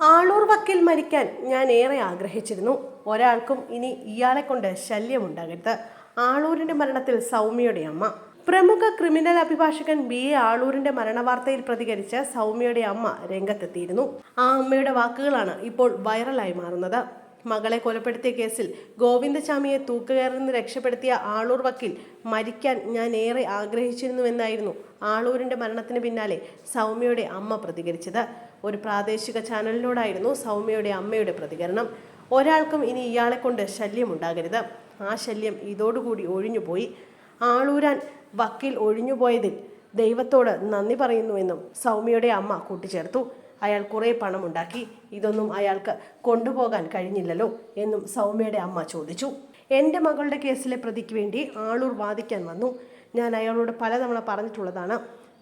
ആളൂർ വക്കിൽ മരിക്കാൻ ഞാൻ ഏറെ ആഗ്രഹിച്ചിരുന്നു. ഒരാൾക്കും ഇനി ഇയാളെ കൊണ്ട് ശല്യമുണ്ടാകരുത്. ആളൂരിന്റെ മരണത്തിൽ സൗമ്യയുടെ അമ്മ. പ്രമുഖ ക്രിമിനൽ അഭിഭാഷകൻ ബി. എ. ആളൂരിന്റെ മരണവാർത്തയിൽ പ്രതികരിച്ച് സൗമ്യയുടെ അമ്മ രംഗത്തെത്തിയിരുന്നു. ആ അമ്മയുടെ വാക്കുകളാണ് ഇപ്പോൾ വൈറലായി മാറുന്നത്. മകളെ കൊലപ്പെടുത്തിയ കേസിൽ ഗോവിന്ദചാമിയെ തൂക്കുകയറിൽ നിന്ന് രക്ഷപ്പെടുത്തിയ ആളൂർ വക്കീൽ മരിക്കാൻ ഞാൻ ഏറെ ആഗ്രഹിച്ചിരുന്നുവെന്നായിരുന്നു ആളൂരിന്റെ മരണത്തിന് പിന്നാലെ സൗമ്യയുടെ അമ്മ പ്രതികരിച്ചത്. ഒരു പ്രാദേശിക ചാനലിനോടായിരുന്നു സൗമ്യയുടെ അമ്മയുടെ പ്രതികരണം. ഒരാൾക്കും ഇനി ഇയാളെ കൊണ്ട് ശല്യമുണ്ടാകരുത്. ആ ശല്യം ഇതോടുകൂടി ഒഴിഞ്ഞുപോയി. ആളൂരാൻ വക്കീൽ ഒഴിഞ്ഞുപോയതിൽ ദൈവത്തോട് നന്ദി പറയുന്നുവെന്നും സൗമ്യയുടെ അമ്മ കൂട്ടിച്ചേർത്തു. അയാൾ കുറേ പണമുണ്ടാക്കി ഇതൊന്നും അയാൾക്ക് കൊണ്ടുപോകാൻ കഴിഞ്ഞില്ലല്ലോ എന്നും സൗമ്യയുടെ അമ്മ ചോദിച്ചു. എന്റെ മകളുടെ കേസിലെ പ്രതിക്ക് വേണ്ടി ആളൂർ വാദിക്കാൻ വന്നു. ഞാൻ അയാളോട് പലതവണ പറഞ്ഞിട്ടുള്ളതാണ്.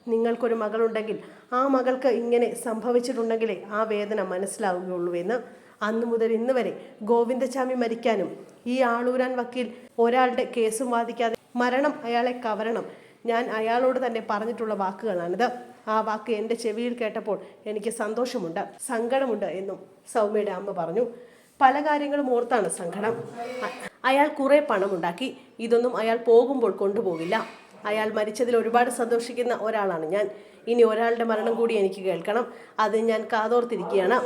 നിങ്ങൾക്കൊരു മകളുണ്ടെങ്കിൽ ആ മകൾക്ക് ഇങ്ങനെ സംഭവിച്ചിട്ടുണ്ടെങ്കിലേ ആ വേദന മനസ്സിലാവുകയുള്ളൂ എന്ന്. അന്നു മുതൽ ഇന്ന് വരെ ഗോവിന്ദസ്വാമി മരിക്കാനും ഈ ആളൂരാൻ വക്കീൽ ഒരാളുടെ കേസും വാദിക്കാതെ മരണം അയാളെ കവരണം ഞാൻ അയാളോട് തന്നെ പറഞ്ഞിട്ടുള്ള വാക്കുകളാണിത്. ആ വാക്ക് എന്റെ ചെവിയിൽ കേട്ടപ്പോൾ എനിക്ക് സന്തോഷമുണ്ട് സങ്കടമുണ്ട് എന്നും സൗമ്യയുടെ അമ്മ പറഞ്ഞു. പല കാര്യങ്ങളും ഓർത്താണ് സങ്കടം. അയാൾ കുറേ പണമുണ്ടാക്കി. ഇതൊന്നും അയാൾ പോകുമ്പോൾ കൊണ്ടുപോകില്ല അയാൾ മരിച്ചതിൽ ഒരുപാട് സന്തോഷിക്കുന്ന ഒരാളാണ് ഞാൻ. ഇനി ഒരാളുടെ മരണം കൂടി എനിക്ക് കേൾക്കണം. അത് ഞാൻ കാതോർത്തിരിക്കുകയാണ്.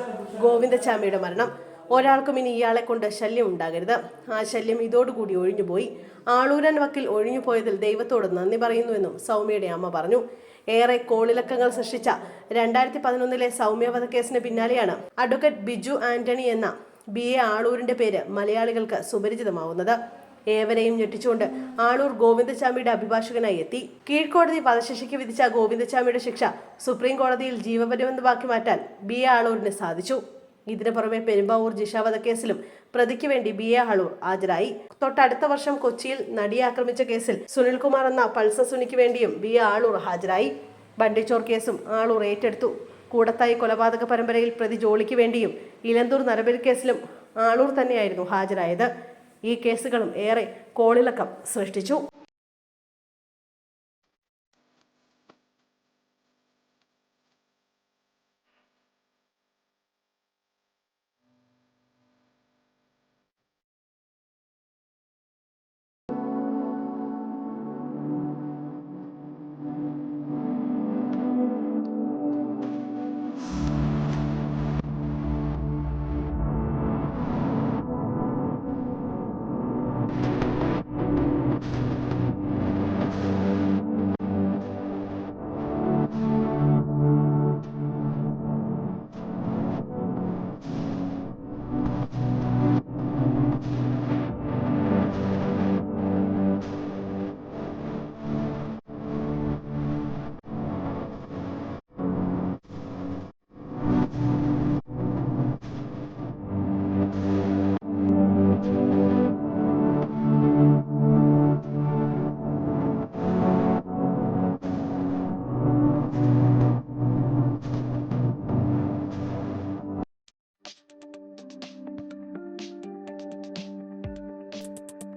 ഗോവിന്ദച്ചാമിയുടെ മരണം. ഒരാൾക്കും ഇനി ഇയാളെ കൊണ്ട് ശല്യം ഉണ്ടാകരുത്. ആ ശല്യം ഇതോടുകൂടി ഒഴിഞ്ഞുപോയി. ആളൂരൻ വക്കിൽ ഒഴിഞ്ഞുപോയതിൽ ദൈവത്തോട് നന്ദി പറയുന്നുവെന്നും സൗമ്യയുടെ അമ്മ പറഞ്ഞു. ഏറെ കോളിളക്കങ്ങൾ സൃഷ്ടിച്ച രണ്ടായിരത്തി പതിനൊന്നിലെ സൗമ്യ വധക്കേസിന് പിന്നാലെയാണ് അഡ്വക്കേറ്റ് ബിജു ആന്റണി എന്ന ബി. എ. ആളൂരിന്റെ പേര് മലയാളികൾക്ക് സുപരിചിതമാവുന്നത്. ഏവരെയും ഞെട്ടിച്ചുകൊണ്ട് ആളൂർ ഗോവിന്ദസ്വാമിയുടെ അഭിഭാഷകനായി എത്തി. കീഴ്ക്കോടതി വധശിക്ഷയ്ക്ക് വിധിച്ച ഗോവിന്ദസ്വാമിയുടെ ശിക്ഷ സുപ്രീം കോടതിയിൽ ജീവപര്യന്തമാക്കി മാറ്റാൻ ബി. ആളൂരിന് സാധിച്ചു. ഇതിനു പുറമെ പെരുമ്പാവൂർ ജിഷ കേസിലും പ്രതിക്ക് വേണ്ടി ബി എ ഹളൂർ ഹാജരായി. തൊട്ടടുത്ത വർഷം കൊച്ചിയിൽ നടിയെ ആക്രമിച്ച കേസിൽ സുനിൽകുമാർ എന്ന പൾസർ സുനിക്ക് വേണ്ടിയും ബി എ ആളൂർ ഹാജരായി. ബണ്ടിച്ചോർ കേസും ആളൂർ ഏറ്റെടുത്തു. കൂടത്തായി കൊലപാതക പരമ്പരയിൽ പ്രതി ജോളിക്ക് വേണ്ടിയും ഇലന്തൂർ നരബലി കേസിലും ആളൂർ തന്നെയായിരുന്നു ഹാജരായത്. ഈ കേസുകളും ഏറെ കോളിളക്കം സൃഷ്ടിച്ചു.